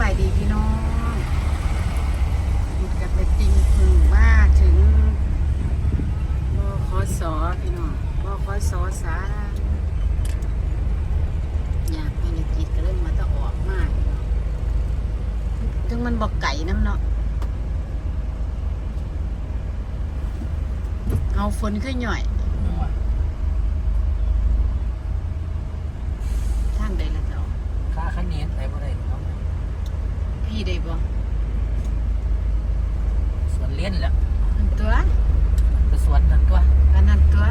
ำบายดีพี่น้องหยุดกับไปติงพึ่งมาถึงบขสพี่น้องบขสสาอยากภารกิจก็เริ่มมาต้องออกมากถึงมันบอกไก่น้ำเนาะเอาฝนขึ้นหน่อยทางใดละเจ้าค่าคะแนนไปบ่ได้เอา พี่ได้บ่สวนเลี้ยนแหล้วอันตัว ก็สวนนั่นตัว อันนั้นตัว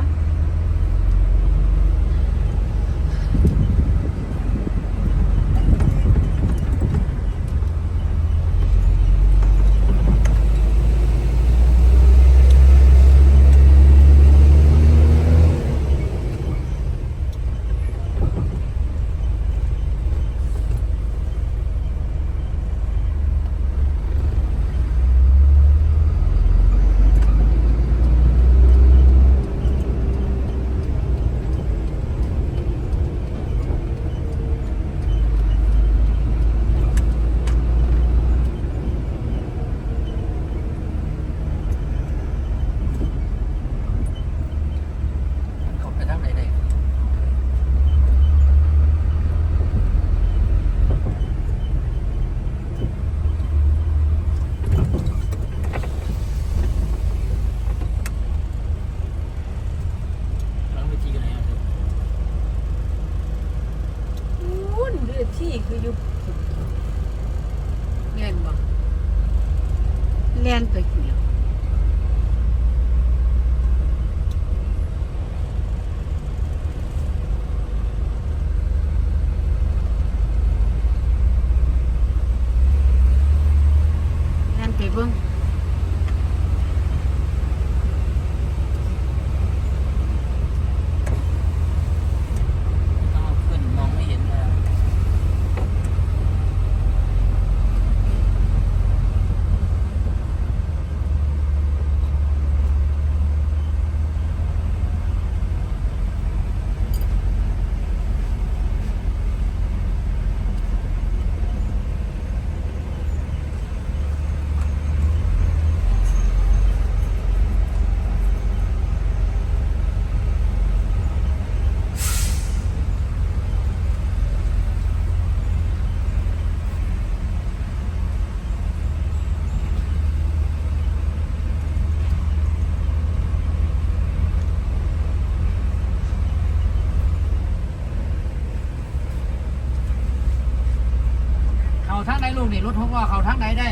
ทางไหนลูกนี่รถหกล้อเขาทางไหนได้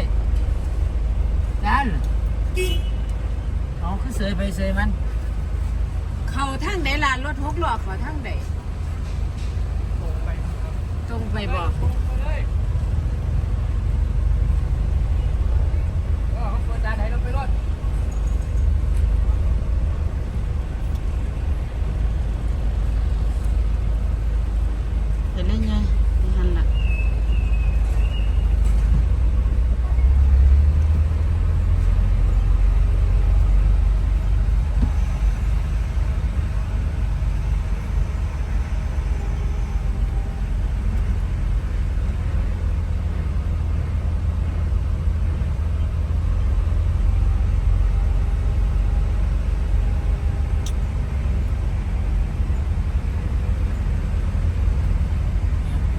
ดันเอาขึ้นเสยไปเสยมัน เข้าทางไหนล่ะรถหกล้อเข้าทางใดตรงไปบ่เขาเปิดด่านให้เราไปรถเห็นแล้วไงนี่หันล่ะ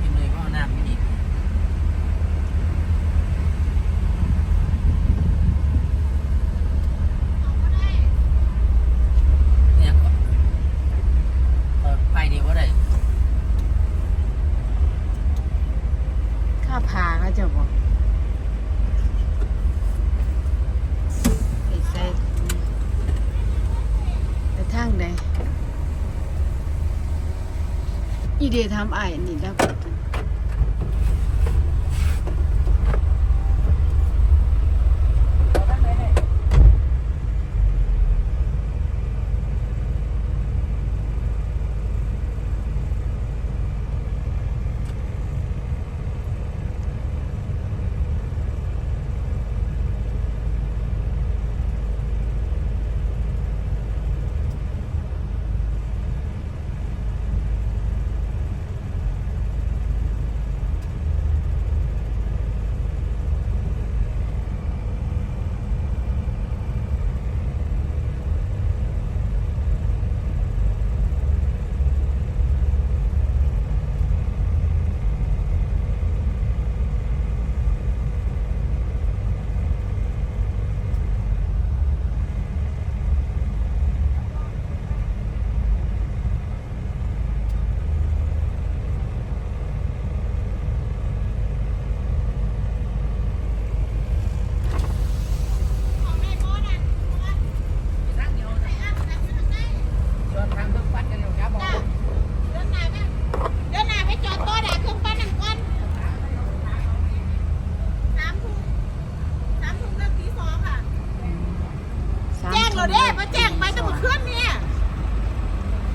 กินเลยก็เอาน้ำไม่ดีเนี่ยก็เปิดไปดีว่าได้ ข้าพาแล้ว เจ้าบ่ไปใส่ไปทางใดอีเดียทำไอ้นี่แล้ว มาแจ้งไปทั้งะมาเคลื่อนเนี่ย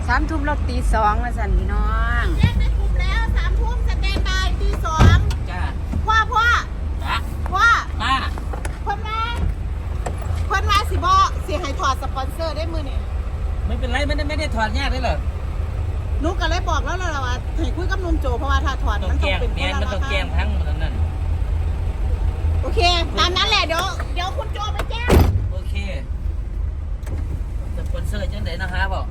สามทุ่มเราตีสองมาสั่นพี่น้องแจ้งได้กลุ่มแล้วสามทุ่มสแตนบายตีสองจ้าพ่อพ่อพ่อมาคนมาคนมาสิบอสิให้ถอดสปอนเซอร์ได้มือนี่ไม่เป็นไรไม่ได้ไม่ได้ถอดยากได้หรอนุกก็เลยบอกแล้วเราว่าให้คุยกับนุ่มโจเพราะว่าถ้าถอดมันต้องเป็นคนละราคาต้องแกมทั้งหมดนั้นโอเค ตามนั้นแหละเดี๋ยวเดี๋ยวคุณโจไปแจ้ง สปอนเซอร์จังไหนนะฮะบอก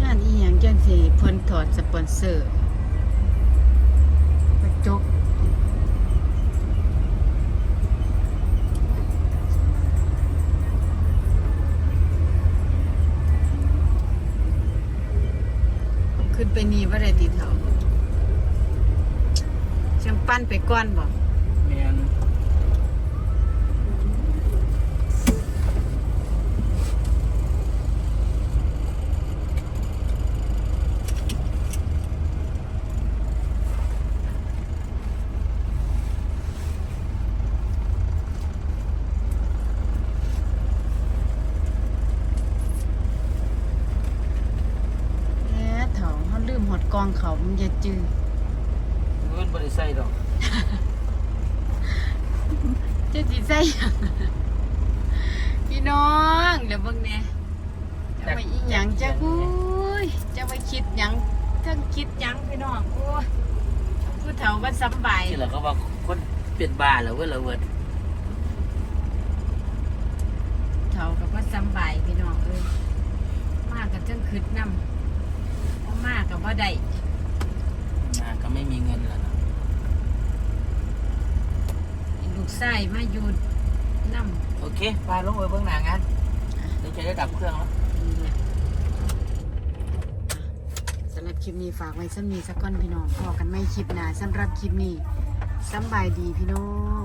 งานอีหยังจังสิเพิ่นถอ เสิร์ฟกระจกขึ้นไปนี่ว่าไรติดเถาจังปั้นไปก้อนบอกน แหมเถาเขาลืมหด กองเขามันจะจืดเงินบริษัทดอกจะสิใส่หยังพี่น้องเดี๋ยวเบิ่งแหน่จะไปอีหยังจะอุ้ยจะไปคิดหยังเทั้งคิดหยังพี่น้องโอ้ยผู้เฒ่าว่าสำบายที่เราก็ว่าคนเป็นบ้าแล้วเว้ยเราเว้ยเฒ่ากับว่าสำบายพี่น้องเอ้ยมากกับจังคืดนำบ่ มากกับว่าได้มาก็ไม่มีเงินแล้วนะลูกไส้มาอยู่นำโอเคพาลงไปเบื้องหน้างานเดี๋ยวจะได้ดับเครื่องแล้วนี่แหละสำหรับคลิปนี้ฝากไว้สำนีสักก้อนพี่น้องพอกันไม่คลิปหน้าสำหรับคลิปนี้สำบายดีพี่น้อง